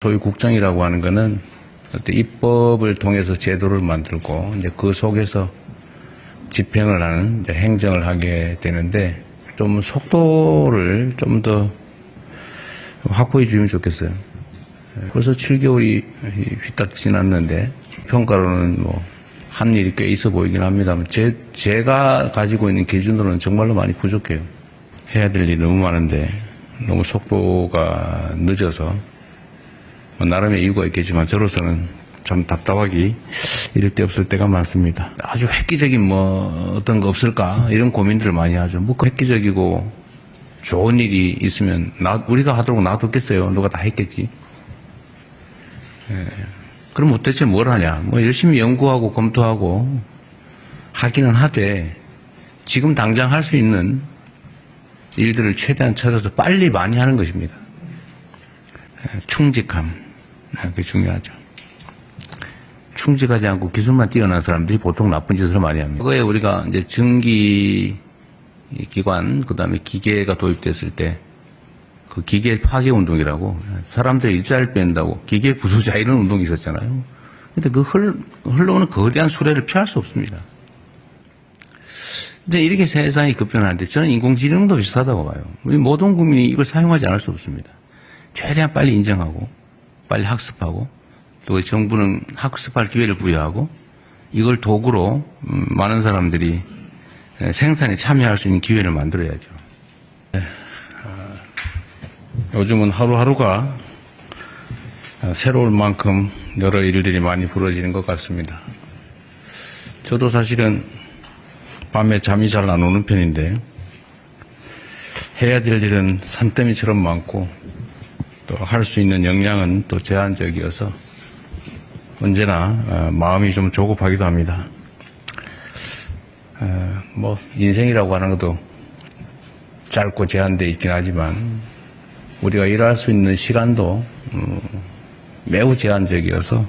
소위 국정이라고 하는 어떤 입법을 통해서 제도를 만들고 이제 그 속에서 집행을 하는 행정을 하게 되는데 좀 속도를 좀 더 확보해 주면 좋겠어요. 벌써 7개월이 휘딱 지났는데 평가로는 뭐 한 일이 꽤 있어 보이긴 합니다만 제, 제가 가지고 있는 기준으로는 정말로 많이 부족해요. 해야 될 일이 너무 많은데 너무 속도가 늦어서 뭐 나름의 이유가 있겠지만 저로서는 좀 답답하기 이럴 때 없을 때가 많습니다. 아주 획기적인 뭐 어떤 거 없을까 이런 고민들을 많이 하죠. 뭐 획기적이고 좋은 일이 있으면 나 우리가 하도록 놔뒀겠어요. 누가 다 했겠지. 예. 그럼 도대체 뭘 하냐? 뭐 열심히 연구하고 검토하고 하기는 하되 지금 당장 할 수 있는 일들을 최대한 찾아서 빨리 많이 하는 것입니다. 예, 충직함. 아, 그게 중요하죠. 충직하지 않고 기술만 뛰어난 사람들이 보통 나쁜 짓을 많이 합니다. 그거에 우리가 이제 증기 기관, 그 다음에 기계가 도입됐을 때, 그 기계 파괴 운동이라고, 사람들이 일자리를 뺀다고, 기계 부수자 이런 운동이 있었잖아요. 근데 그 흘, 흘러오는 거대한 수레를 피할 수 없습니다. 이제 이렇게 세상이 급변하는데 저는 인공지능도 비슷하다고 봐요. 우리 모든 국민이 이걸 사용하지 않을 수 없습니다. 최대한 빨리 인정하고, 빨리 학습하고, 또 정부는 학습할 기회를 부여하고, 이걸 도구로 음, 많은 사람들이 에, 생산에 참여할 수 있는 기회를 만들어야죠. 네, 아, 요즘은 하루하루가 아, 새로울 만큼 여러 일들이 많이 벌어지는 것 같습니다. 저도 사실은 밤에 잠이 잘 안 오는 편인데 해야 될 일은 산더미처럼 많고 또 할 수 있는 역량은 또 제한적이어서 언제나 어, 마음이 좀 조급하기도 합니다. 어, 뭐 인생이라고 하는 것도 짧고 제한되어 있긴 하지만 우리가 일할 수 있는 시간도 음, 매우 제한적이어서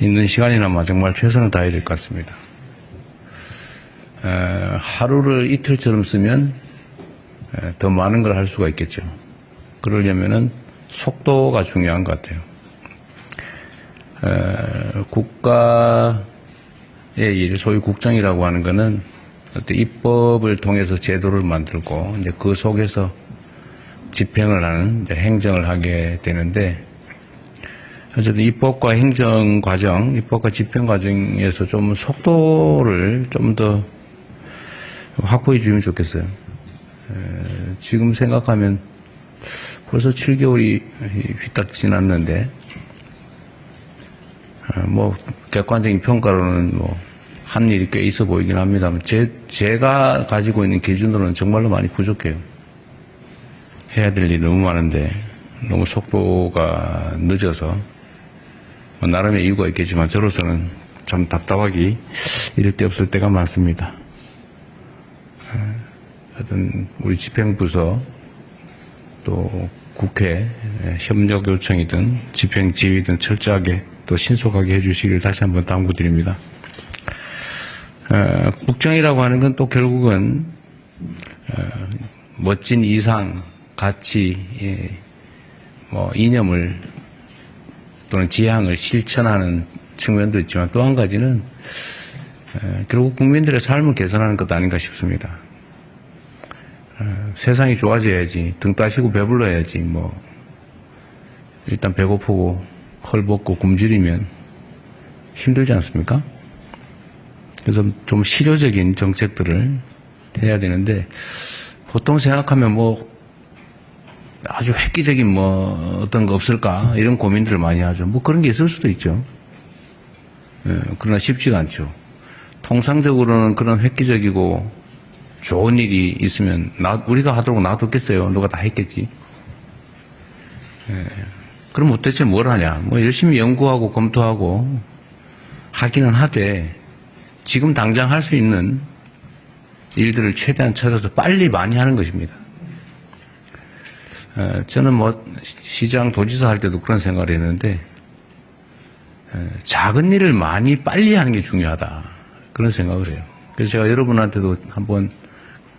있는 시간이나마 정말 최선을 다해야 될 것 같습니다. 에, 하루를 이틀처럼 쓰면 에, 더 많은 걸 할 수가 있겠죠. 그러려면은 속도가 중요한 것 같아요. 에, 국가의 일, 소위 국정이라고 하는 것은 입법을 통해서 제도를 만들고 이제 그 속에서 집행을 하는 행정을 하게 되는데 어쨌든 입법과 행정 과정, 입법과 집행 과정에서 좀 속도를 좀 더 확보해 주면 좋겠어요. 에, 지금 생각하면 벌써 7개월이 휘딱 지났는데 어, 뭐 객관적인 평가로는 뭐 한 일이 꽤 있어 보이긴 합니다만 제 제가 가지고 있는 기준으로는 정말로 많이 부족해요. 해야 될 일이 너무 많은데 너무 속도가 늦어서 뭐 나름의 이유가 있겠지만 저로서는 좀 답답하기 이럴 때 없을 때가 많습니다. 어, 하여튼 우리 집행부서 또 국회 협력 요청이든 집행 지휘든 철저하게 또 신속하게 해주시기를 다시 한번 당부드립니다. 어, 국정이라고 하는 건 또 결국은 어, 멋진 이상, 가치, 예, 뭐 이념을 또는 지향을 실천하는 측면도 있지만 또 한 가지는 어, 결국 국민들의 삶을 개선하는 것 아닌가 싶습니다. 어, 세상이 좋아져야지 등 따시고 배불러야지 뭐 일단 배고프고 헐벗고 굶주리면 힘들지 않습니까? 그래서 좀 실효적인 정책들을 해야 되는데 보통 생각하면 뭐 아주 획기적인 뭐 어떤 거 없을까 이런 고민들을 많이 하죠. 뭐 그런 게 있을 수도 있죠. 예, 그러나 쉽지가 않죠. 통상적으로는 그런 획기적이고 좋은 일이 있으면 나, 우리가 하도록 놔뒀겠어요. 누가 다 했겠지. 예, 그럼 도대체 뭘 하냐? 뭐 열심히 연구하고 검토하고 하기는 하되 지금 당장 할 수 있는 일들을 최대한 찾아서 빨리 많이 하는 것입니다. 어, 저는 뭐 시장 도지사 할 때도 그런 생각을 했는데 어, 작은 일을 많이 빨리 하는 게 중요하다 그런 생각을 해요. 그래서 제가 여러분한테도 한번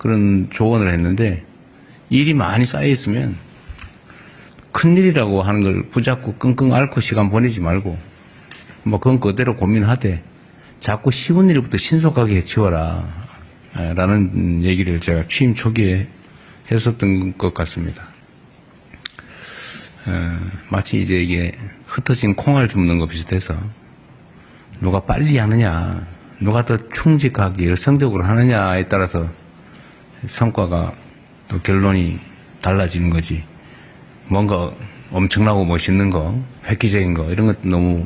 그런 조언을 했는데 일이 많이 쌓여 있으면 큰일이라고 하는 걸 붙잡고 끙끙 앓고 시간 보내지 말고 뭐 그건 그대로 고민하되 자꾸 쉬운 일부터 신속하게 해치워라 에, 라는 얘기를 제가 취임 초기에 했었던 것 같습니다. 에, 마치 이제 이게 흩어진 콩알 줍는 것 비슷해서 누가 빨리 하느냐 누가 더 충직하게 열성적으로 하느냐에 따라서 성과가 또 결론이 달라지는 거지. 뭔가 엄청나고 멋있는 거, 획기적인 거, 이런 것 너무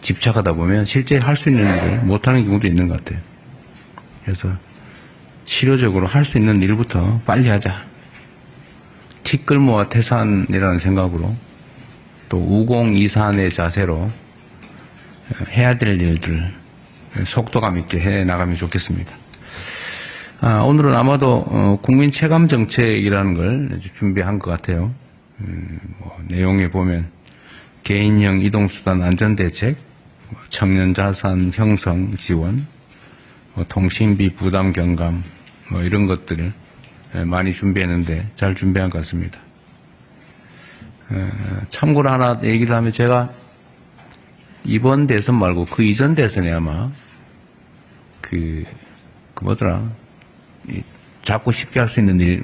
집착하다 보면 실제 할 수 있는 일을 못하는 경우도 있는 것 같아요. 그래서 실효적으로 할 수 있는 일부터 빨리 하자. 티 끌모아 태산이라는 생각으로 또 우공이산의 자세로 해야 될 일들을 속도감 있게 해 나가면 좋겠습니다. 아, 오늘은 아마도 어, 국민 체감 정책이라는 걸 준비한 것 같아요. 음, 뭐, 내용에 보면 개인형 이동수단 안전대책, 뭐 청년자산 형성 지원, 뭐 통신비 부담 경감, 뭐 이런 것들을 예, 많이 준비했는데 잘 준비한 것 같습니다. 어, 참고로 하나 얘기를 하면 제가 이번 대선 말고 그 이전 대선에 아마 그, 그 뭐더라. 이 작고 쉽게 할 수 있는 일,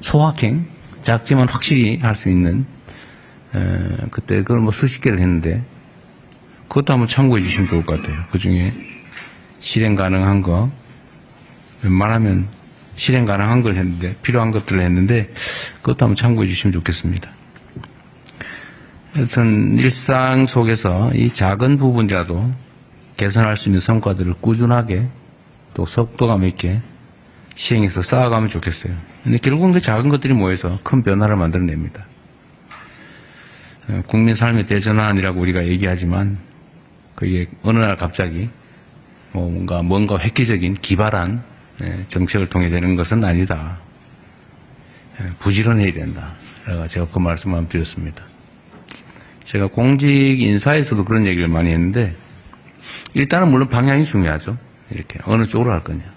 소확행? 작지만 확실히 할 수 있는, 에, 그때 그걸 뭐 수십 개를 했는데, 그것도 한번 참고해 주시면 좋을 것 같아요. 그 중에 실행 가능한 거, 웬만하면 실행 가능한 걸 했는데, 필요한 것들을 했는데, 그것도 한번 참고해 주시면 좋겠습니다. 하여튼 일상 속에서 이 작은 부분이라도 개선할 수 있는 성과들을 꾸준하게 또 속도감 있게 시행해서 쌓아가면 좋겠어요. 근데 결국은 그 작은 것들이 모여서 큰 변화를 만들어냅니다. 어, 국민 삶의 대전환이라고 우리가 얘기하지만 그게 어느 날 갑자기 뭐 뭔가 뭔가 획기적인 기발한 예, 정책을 통해 되는 것은 아니다. 예, 부지런해야 된다. 제가 그 말씀을 한번 드렸습니다. 제가 공직 인사에서도 그런 얘기를 많이 했는데 일단은 물론 방향이 중요하죠. 이렇게 어느 쪽으로 할 거냐.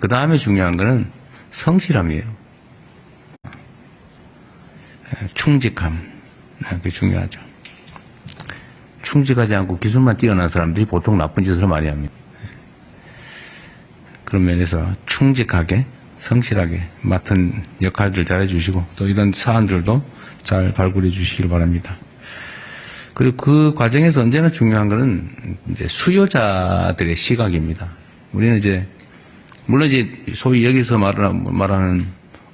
그 다음에 중요한 거는 성실함이에요. 에, 충직함. 에, 그게 중요하죠. 충직하지 않고 기술만 뛰어난 사람들이 보통 나쁜 짓을 많이 합니다. 에. 그런 면에서 충직하게, 성실하게 맡은 역할들 잘 해주시고 또 이런 사안들도 잘 발굴해 주시길 바랍니다. 그리고 그 과정에서 언제나 중요한 이제 수요자들의 시각입니다. 우리는 이제 물론 이제 소위 여기서 말하는, 말하는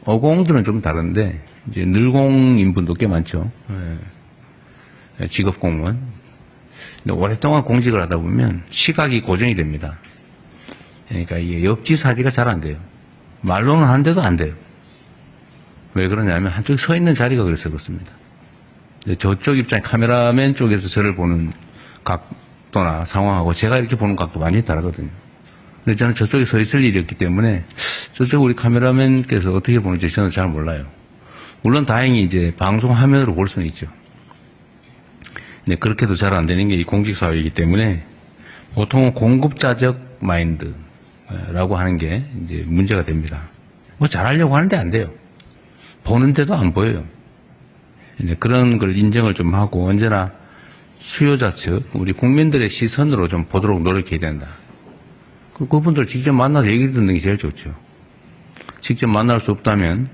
어공들은 좀 다른데 이제 늘공인 분도 꽤 많죠. 예. 직업 공무원. 근데 오랫동안 공직을 하다 보면 시각이 고정이 됩니다. 그러니까 이게 역지사지가 잘 안 돼요. 말로는 하는데도 안 돼요. 왜 그러냐면 한쪽에 서 있는 자리가 그래서 그렇습니다. 저쪽 입장 카메라맨 쪽에서 저를 보는 각도나 상황하고 제가 이렇게 보는 각도 많이 다르거든요. 근데 저는 저쪽에 서 있을 일이었기 때문에 저쪽 우리 카메라맨께서 어떻게 보는지 저는 잘 몰라요. 물론 다행히 이제 방송 화면으로 볼 수는 있죠. 근데 그렇게도 잘 안 되는 게 이 공직사회이기 때문에 보통은 공급자적 마인드라고 하는 게 이제 문제가 됩니다. 뭐 잘하려고 하는데 안 돼요. 보는데도 안 보여요. 이제 그런 걸 인정을 좀 하고 언제나 수요자 측, 우리 국민들의 시선으로 좀 보도록 노력해야 된다. 그- 그분들 직접 만나서 얘기 듣는 게 제일 좋죠. 직접 만날 수 없다면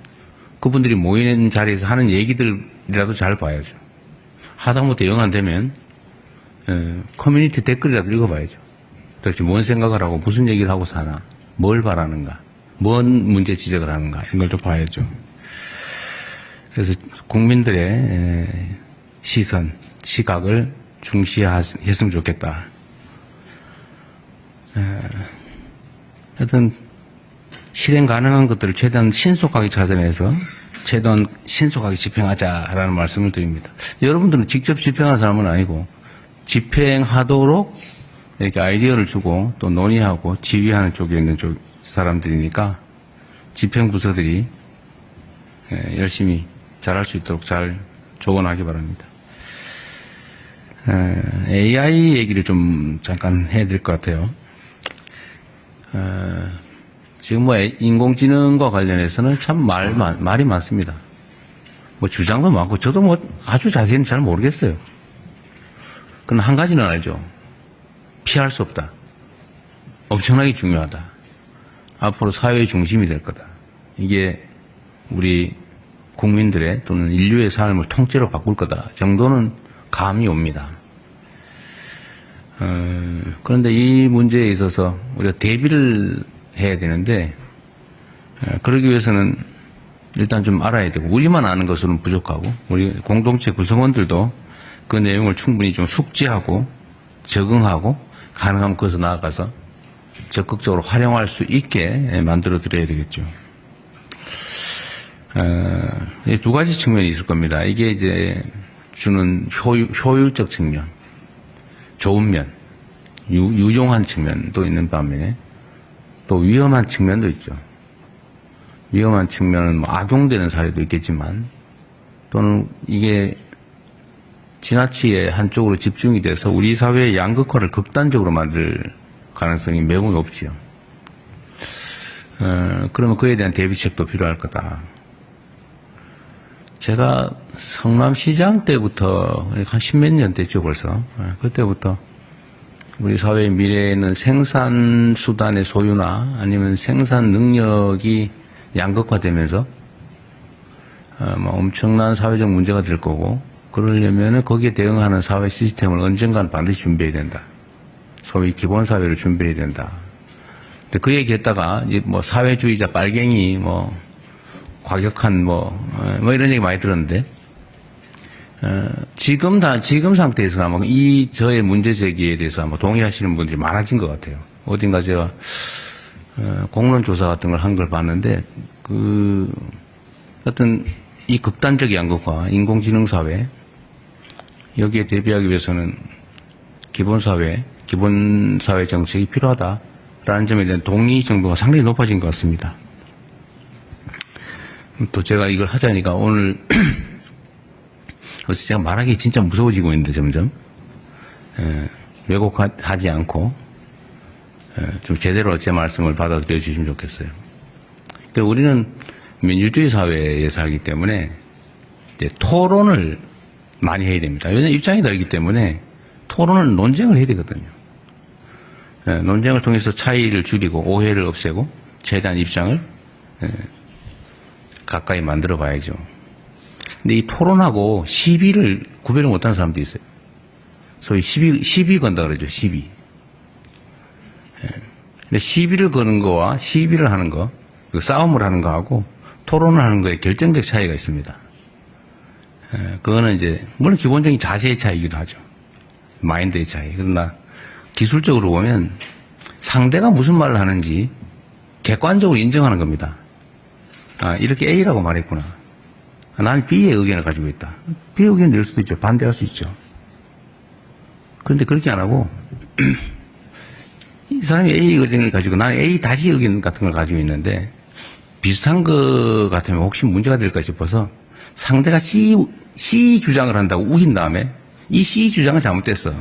그분들이 모이는 자리에서 하는 얘기들이라도 잘 봐야죠. 하다못해 영 안 되면 에, 커뮤니티 댓글이라도 읽어봐야죠. 도대체 뭔 생각을 하고 무슨 얘기를 하고 사나, 뭘 바라는가, 뭔 문제 지적을 하는가 이런 걸 좀 봐야죠. 그래서 국민들의 에, 시선, 시각을 중시했으면 좋겠다. 에, 하여튼 실행 가능한 것들을 최대한 신속하게 찾아내서 최대한 신속하게 집행하자라는 말씀을 드립니다. 여러분들은 직접 집행하는 사람은 아니고 집행하도록 이렇게 아이디어를 주고 또 논의하고 지휘하는 쪽에 있는 쪽 사람들이니까 집행 부서들이 예, 열심히 잘할 수 있도록 잘 조언하기 바랍니다. 에, AI 얘기를 좀 잠깐 될것 같아요. 어, 지금 뭐 애- 인공지능과 관련해서는 참 말, 말이 많습니다. 뭐 주장도 많고 저도 뭐 아주 자세히는 잘 모르겠어요. 그러나 한 가지는 알죠. 피할 수 없다. 엄청나게 중요하다. 앞으로 사회의 중심이 될 거다. 이게 우리 국민들의 또는 인류의 삶을 통째로 바꿀 거다 정도는 감이 옵니다. 어, 그런데 이 문제에 있어서 우리가 대비를 해야 되는데 어, 그러기 위해서는 일단 좀 알아야 되고 우리만 아는 것으로는 부족하고 우리 공동체 구성원들도 그 내용을 충분히 좀 숙지하고 적응하고 가능하면 그것서 나아가서 적극적으로 활용할 수 있게 만들어 드려야 되겠죠. 어, 이두 가지 측면이 있을 겁니다. 이게 이제 주는 효율, 효율적 측면, 좋은 면, 유, 유용한 측면도 있는 반면에 또 위험한 측면도 있죠. 위험한 측면은 뭐 악용되는 사례도 있겠지만 또는 이게 지나치게 한쪽으로 집중이 돼서 우리 사회의 양극화를 극단적으로 만들 가능성이 매우 높지요. 어, 그러면 그에 대한 대비책도 필요할 거다. 제가 성남시장 때부터 한 십몇 년 됐죠 벌써 예, 그때부터 우리 사회의 미래에는 생산 수단의 소유나 아니면 생산 능력이 양극화되면서 어, 뭐 엄청난 사회적 문제가 될 거고 그러려면은 거기에 대응하는 사회 시스템을 언젠간 반드시 준비해야 된다. 소위 기본 사회를 준비해야 된다. 그 얘기했다가 뭐 사회주의자 빨갱이 뭐 과격한 뭐, 어, 뭐 이런 얘기 많이 들었는데, 어, 지금 다, 지금 상태에서 아마 이 저의 문제 제기에 대해서 아마 동의하시는 분들이 많아진 것 같아요. 어딘가 제가, 어, 공론조사 같은 걸 한 걸 봤는데, 그, 어떤 이 극단적 양극화, 인공지능 사회, 여기에 대비하기 위해서는 기본사회, 기본사회 정책이 필요하다라는 점에 대한 동의 정도가 상당히 높아진 것 같습니다. 또 제가 이걸 하자니까 오늘 그래서 제가 말하기 진짜 무서워지고 있는데 점점 에, 왜곡하지 않고 에, 좀 제대로 제 말씀을 받아들여 주시면 좋겠어요. 그러니까 우리는 민주주의 사회에 살기 때문에 토론을 많이 해야 됩니다. 왜냐하면 입장이 다르기 때문에 토론을 논쟁을 해야 되거든요. 에, 논쟁을 통해서 차이를 줄이고 오해를 없애고 최대한 입장을 에, 가까이 만들어 봐야죠. 근데 이 토론하고 시비를 구별을 못하는 사람도 있어요. 소위 시비, 시비 건다 그러죠, 시비. 예. 근데 시비를 거는 거와 시비를 하는 거, 그 싸움을 하는 거하고 토론을 하는 거에 결정적 차이가 있습니다. 예, 그거는 이제, 물론 기본적인 자세의 차이기도 하죠. 마인드의 차이. 그러나 기술적으로 보면 상대가 무슨 말을 하는지 객관적으로 인정하는 겁니다. 아, 이렇게 A라고 말했구나. 아, 나는 B의 의견을 가지고 있다. B의 의견 낼 수도 있죠. 반대할 수 있죠. 그런데 그렇게 안 하고, 이 사람이 A 의견을 가지고 나는 A 다시 의견 같은 걸 가지고 있는데, 비슷한 거 같으면 혹시 문제가 될까 싶어서 상대가 C, C 주장을 한다고 우긴 다음에 이 C 주장은 잘못됐어.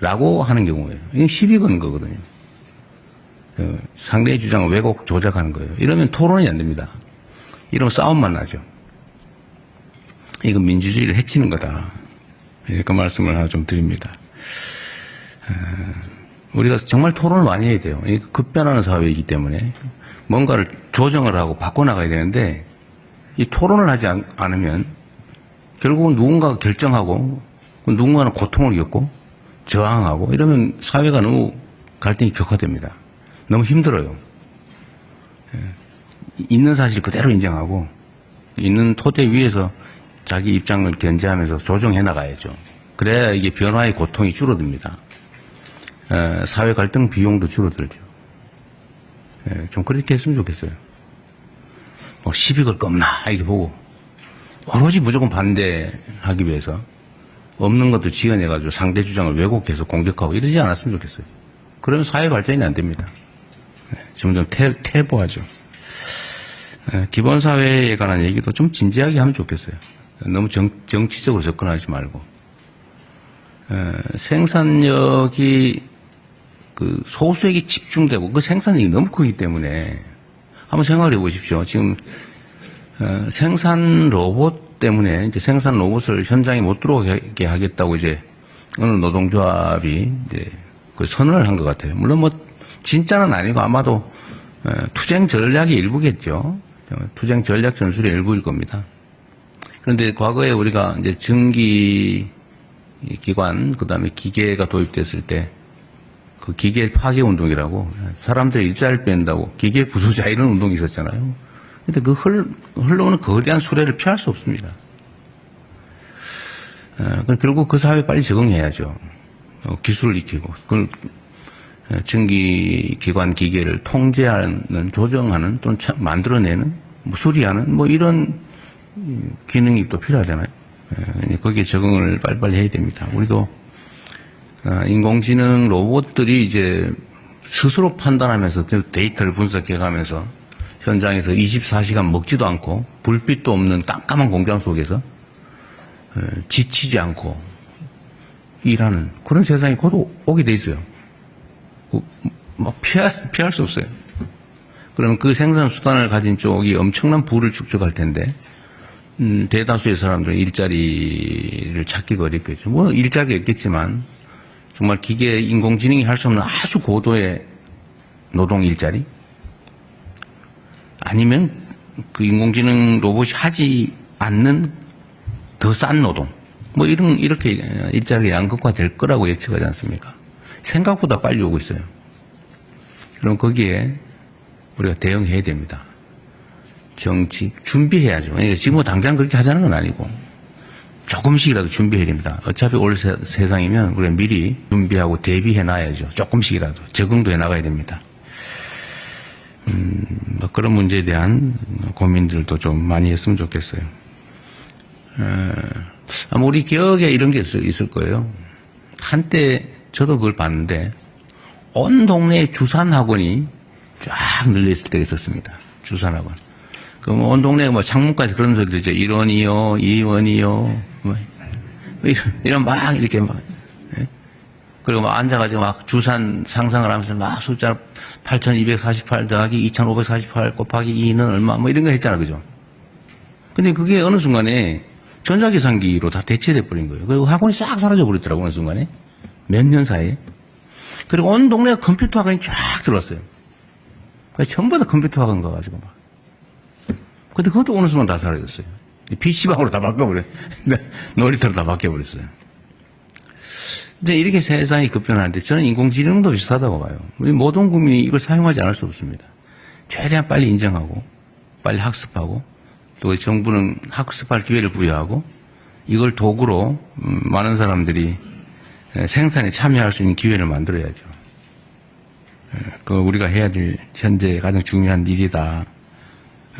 라고 하는 경우예요. 이건 시비 거는 거거든요. 그 상대의 주장을 왜곡 조작하는 거예요. 이러면 토론이 안 됩니다. 이런 싸움만 나죠. 이건 민주주의를 해치는 거다. 예, 그 말씀을 하나 좀 드립니다. 어, 우리가 정말 토론을 많이 해야 돼요. 이 급변하는 사회이기 때문에 뭔가를 조정을 하고 바꿔나가야 되는데 이 토론을 하지 않, 않으면 결국은 누군가가 결정하고 누군가는 고통을 겪고 저항하고 이러면 사회가 너무 갈등이 격화됩니다. 너무 힘들어요. 있는 사실 그대로 인정하고 있는 토대 위에서 자기 입장을 견제하면서 조정해 나가야죠. 그래야 이게 변화의 고통이 줄어듭니다. 에, 사회 갈등 비용도 줄어들죠. 에, 좀 그렇게 했으면 좋겠어요. 뭐 시비 걸 겁나 이렇게 보고 오로지 무조건 반대하기 위해서 없는 것도 지어내가지고 상대 주장을 왜곡해서 공격하고 이러지 않았으면 좋겠어요. 그러면 사회 발전이 안 됩니다. 에, 점점 퇴, 퇴보하죠. 예, 기본 사회에 관한 얘기도 좀 진지하게 하면 좋겠어요. 너무 정, 정치적으로 접근하지 말고. 에, 생산력이 그 소수에게 집중되고 그 생산력이 너무 크기 때문에 한번 생각을 해 보십시오. 지금 어, 생산 로봇 때문에 이제 생산 로봇을 현장에 못 들어오게 하겠다고 이제 어느 노동조합이 이제 그 선언을 한 것 같아요. 물론 뭐 진짜는 아니고 아마도 어, 투쟁 전략의 일부겠죠. 투쟁 전략 전술의 일부일 겁니다. 그런데 과거에 우리가 이제 증기 기관 그 다음에 기계가 도입됐을 때 그 기계 파괴 운동이라고 사람들이 일자리를 뺀다고 기계 부수자 이런 운동이 있었잖아요. 근데 그 흘, 흘러오는 거대한 수레를 피할 수 없습니다. 어, 결국 그 사회에 빨리 적응해야죠. 어, 기술을 익히고 그걸 어, 증기기관 기계를 통제하는 조정하는 또는 참- 만들어내는 뭐 수리하는 뭐 이런 음, 기능이 또 필요하잖아요. 예, 거기에 적응을 빨리빨리 해야 됩니다. 우리도 어, 인공지능 로봇들이 이제 스스로 판단하면서 데이터를 분석해가면서 현장에서 24시간 먹지도 않고 불빛도 없는 깜깜한 공장 속에서 어, 지치지 않고 일하는 그런 세상이 곧 오- 오게 돼 있어요. 그, 뭐 피할, 피할 수 없어요. 그러면 그 생산 수단을 가진 쪽이 엄청난 부를 축적할 텐데, 음, 대다수의 사람들은 일자리를 찾기가 어렵겠죠. 뭐 일자리가 있겠지만, 정말 기계 인공지능이 할 수 없는 아주 고도의 노동 일자리? 아니면 그 인공지능 로봇이 하지 않는 더 싼 노동. 뭐 이런, 이렇게 일자리 양극화 될 거라고 예측하지 않습니까? 생각보다 빨리 오고 있어요. 그럼 거기에 우리가 대응해야 됩니다. 정치, 준비해야죠. 그러니까 지금 뭐 당장 그렇게 하자는 건 아니고 조금씩이라도 준비해야 됩니다. 어차피 올 세, 세상이면 우리가 미리 준비하고 대비해 놔야죠. 조금씩이라도 적응도 해 나가야 됩니다. 음, 뭐 그런 문제에 대한 고민들도 좀 많이 했으면 좋겠어요. 어, 아마 우리 기억에 이런 게 있을, 있을 거예요. 한때 저도 그걸 봤는데 온 동네에 주산 학원이 쫙 널려 있을 때가 있었습니다. 주산 학원. 그럼 온 동네에 뭐 창문까지 그런 소리 들죠. 1원이요, 2원이요, 뭐 이런, 막 이렇게 막 예? 그리고 막 앉아가지고 막 주산 상상을 하면서 막 숫자 8248 더하기 2548 곱하기 2는 얼마 뭐 이런 거 했잖아. 그죠? 근데 그게 어느 순간에 전자계산기로 다 대체돼 버린 거예요. 그리고 학원이 싹 사라져 버리더라고 어느 순간에 몇 년 사이에. 그리고 온 동네가 컴퓨터 학원이 쫙 들어왔어요. 전부 다 컴퓨터 학원 가가지고 막. 근데 그것도 어느 순간 다 사라졌어요. PC방으로 다 바꿔버려. 놀이터로 다 바뀌어버렸어요. 이제 이렇게 세상이 급변하는데 저는 인공지능도 비슷하다고 봐요. 우리 모든 국민이 이걸 사용하지 않을 수 없습니다. 최대한 빨리 인정하고, 빨리 학습하고, 또 정부는 학습할 기회를 부여하고, 이걸 도구로 음, 많은 사람들이 에, 생산에 참여할 수 있는 기회를 만들어야죠. 에, 그 우리가 해야 될 현재 가장 중요한 일이다.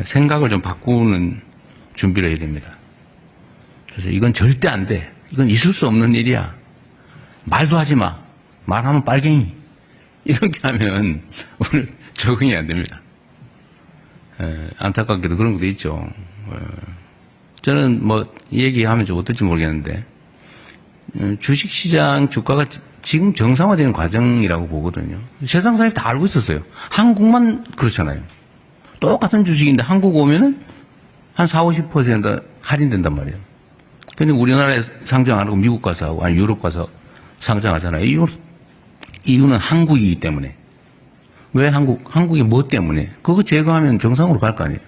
생각을 좀 바꾸는 준비를 해야 됩니다. 그래서 이건 절대 안 돼. 이건 있을 수 없는 일이야. 말도 하지 마. 말하면 빨갱이. 이렇게 하면 오늘 적응이 안 됩니다. 에, 안타깝게도 그런 것도 있죠. 어, 저는 뭐 얘기하면 좀 어떨지 모르겠는데 음, 주식시장 주가가 지- 지금 정상화되는 과정이라고 보거든요. 세상 사람이 다 알고 있었어요. 한국만 그렇잖아요. 똑같은 주식인데 한국 오면은 한 4, 50% 할인된단 말이에요. 근데 우리나라에 상장 안 하고 미국 가서 하고, 아니 유럽 가서 상장하잖아요. 이유, 이유는 한국이기 때문에. 왜 한국, 한국이 뭐 때문에? 그거 제거하면 정상으로 갈 거 아니에요.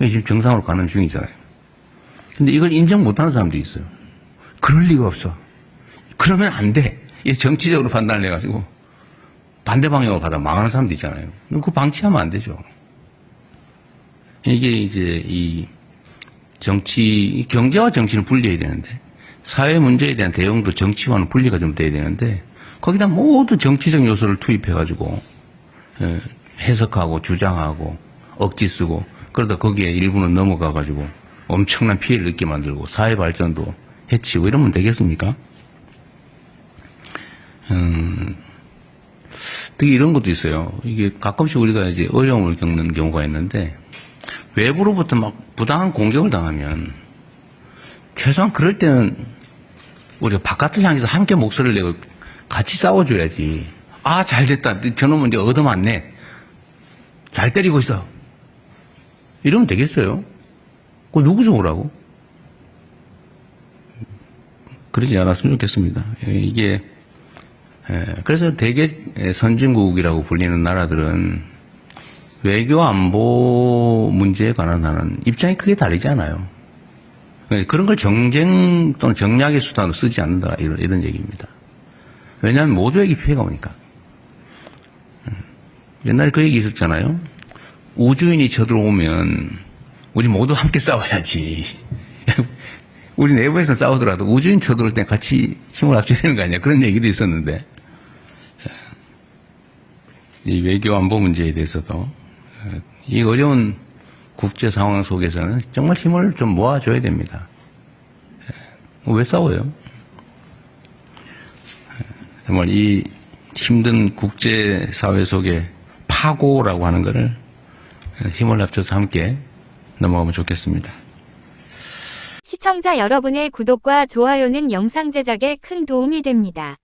지금 정상으로 가는 중이잖아요. 근데 이걸 인정 못하는 사람도 있어요. 그럴 리가 없어. 그러면 안 돼. 이 정치적으로 판단을 해가지고 반대 방향으로 가다 망하는 사람도 있잖아요. 그 방치하면 안 되죠. 이게 이제 이 정치, 이 경제와 정치는 분리해야 되는데 사회 문제에 대한 대응도 정치와는 분리가 좀 돼야 되는데 거기다 모두 정치적 요소를 투입해가지고 예, 해석하고 주장하고 억지 쓰고 그러다 거기에 일부는 넘어가가지고 엄청난 피해를 입게 만들고 사회 발전도 해치고 이러면 되겠습니까? 음, 특히 이런 것도 있어요. 이게 가끔씩 우리가 이제 어려움을 겪는 경우가 있는데 외부로부터 막 부당한 공격을 당하면 최소한 그럴 때는 우리가 바깥을 향해서 함께 목소리를 내고 같이 싸워줘야지. 아, 잘 됐다. 저놈은 이제 얻어맞네. 잘 때리고 있어. 이러면 되겠어요? 그거 누구 좋으라고? 그러지 않았으면 좋겠습니다. 예, 이게 예, 그래서 대개 선진국이라고 불리는 나라들은 외교 안보 문제에 관한 하는 입장이 크게 다르지 않아요. 예, 그런 걸 정쟁 또는 정략의 수단으로 쓰지 않는다 이런, 이런 얘기입니다. 왜냐하면 모두에게 피해가 오니까. 음, 옛날에 그 얘기 있었잖아요. 우주인이 쳐들어오면 우리 모두 함께 싸워야지. 우리 내부에서 싸우더라도 우주인 쳐들어올 때 같이 힘을 합쳐야 되는 거 아니야. 그런 얘기도 있었는데. 이 외교 안보 문제에 대해서도 이 어려운 국제 상황 속에서는 정말 힘을 좀 모아줘야 됩니다. 왜 싸워요? 정말 이 힘든 국제 사회 속에 파고라고 하는 것을 힘을 합쳐서 함께 넘어가면 좋겠습니다. 시청자 여러분의 구독과 좋아요는 영상 제작에 큰 도움이 됩니다.